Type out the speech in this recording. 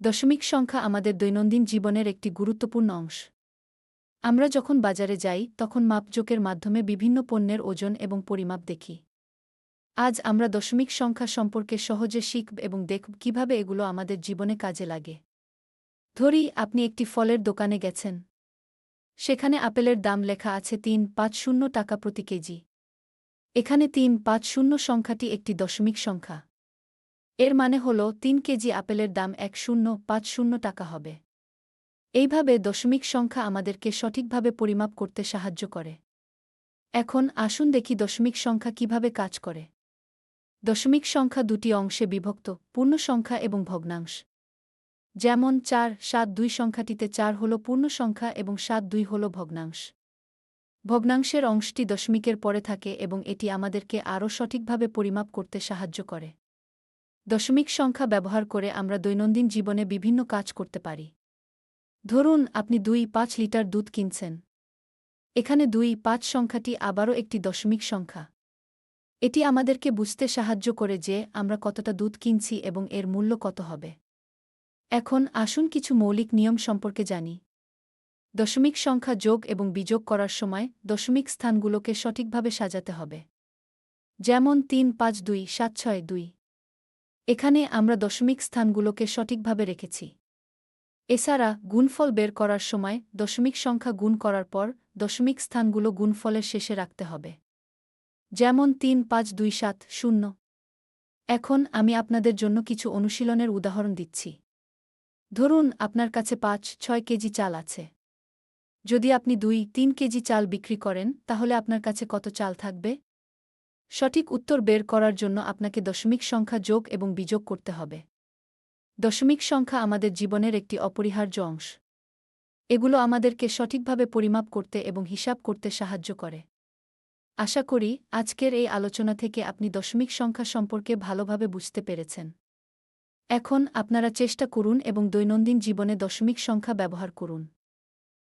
দশমিক সংখ্যা আমাদের দৈনন্দিন জীবনের একটি গুরুত্বপূর্ণ অংশ। আমরা যখন বাজারে যাই, তখন মাপজোকের মাধ্যমে বিভিন্ন পণ্যের ওজন এবং পরিমাপ দেখি। আজ আমরা দশমিক সংখ্যা সম্পর্কে সহজে শিখব এবং দেখব কীভাবে এগুলো আমাদের জীবনে কাজে লাগে। ধরি, আপনি একটি ফলের দোকানে গেছেন। সেখানে আপেলের দাম লেখা আছে তিন পাঁচ শূন্য টাকা প্রতি কেজি। এখানে তিন পাঁচ শূন্য সংখ্যাটি একটি দশমিক সংখ্যা। এর মানে হল তিন কেজি আপেলের দাম এক শূন্য, পাঁচ শূন্য টাকা হবে। এইভাবে দশমিক সংখ্যা আমাদেরকে সঠিকভাবে পরিমাপ করতে সাহায্য করে। এখন আসুন দেখি দশমিক সংখ্যা কীভাবে কাজ করে। দশমিক সংখ্যা দুটি অংশে বিভক্ত, পূর্ণ সংখ্যা এবং ভগ্নাংশ। যেমন চার, সাত দুই সংখ্যাটিতে চার হল পূর্ণ সংখ্যা এবং সাত দুই হল ভগ্নাংশ। ভগ্নাংশের অংশটি দশমিকের পরে থাকে এবং এটি আমাদেরকে আরও সঠিকভাবে পরিমাপ করতে সাহায্য করে। দশমিক সংখ্যা ব্যবহার করে আমরা দৈনন্দিন জীবনে বিভিন্ন কাজ করতে পারি। ধরুন, আপনি দুই পাঁচ লিটার দুধ কিনছেন। এখানে দুই পাঁচ সংখ্যাটি আবারও একটি দশমিক সংখ্যা। এটি আমাদেরকে বুঝতে সাহায্য করে যে আমরা কতটা দুধ কিনছি এবং এর মূল্য কত হবে। এখন আসুন কিছু মৌলিক নিয়ম সম্পর্কে জানি। দশমিক সংখ্যা যোগ এবং বিযোগ করার সময় দশমিক স্থানগুলোকে সঠিকভাবে সাজাতে হবে। যেমন তিন পাঁচ দুই সাত ছয় দুই। এখানে আমরা দশমিক স্থানগুলোকে সঠিকভাবে রেখেছি। এছাড়া গুণফল বের করার সময় দশমিক সংখ্যা গুণ করার পর দশমিক স্থানগুলো গুণফলের শেষে রাখতে হবে। যেমন তিন, পাঁচ, দুই, সাত, শূন্য। এখন আমি আপনাদের জন্য কিছু অনুশীলনের উদাহরণ দিচ্ছি। ধরুন আপনার কাছে পাঁচ, ছয় কেজি চাল আছে। যদি আপনি দুই, তিন কেজি চাল বিক্রি করেন, তাহলে আপনার কাছে কত চাল থাকবে? সঠিক উত্তর বের করার জন্য আপনাকে দশমিক সংখ্যা যোগ এবং বিযোগ করতে হবে। দশমিক সংখ্যা আমাদের জীবনের একটি অপরিহার্য অংশ। এগুলো আমাদেরকে সঠিকভাবে পরিমাপ করতে এবং হিসাব করতে সাহায্য করে। আশা করি আজকের এই আলোচনা থেকে আপনি দশমিক সংখ্যা সম্পর্কে ভালোভাবে বুঝতে পেরেছেন। এখন আপনারা চেষ্টা করুন এবং দৈনন্দিন জীবনে দশমিক সংখ্যা ব্যবহার করুন।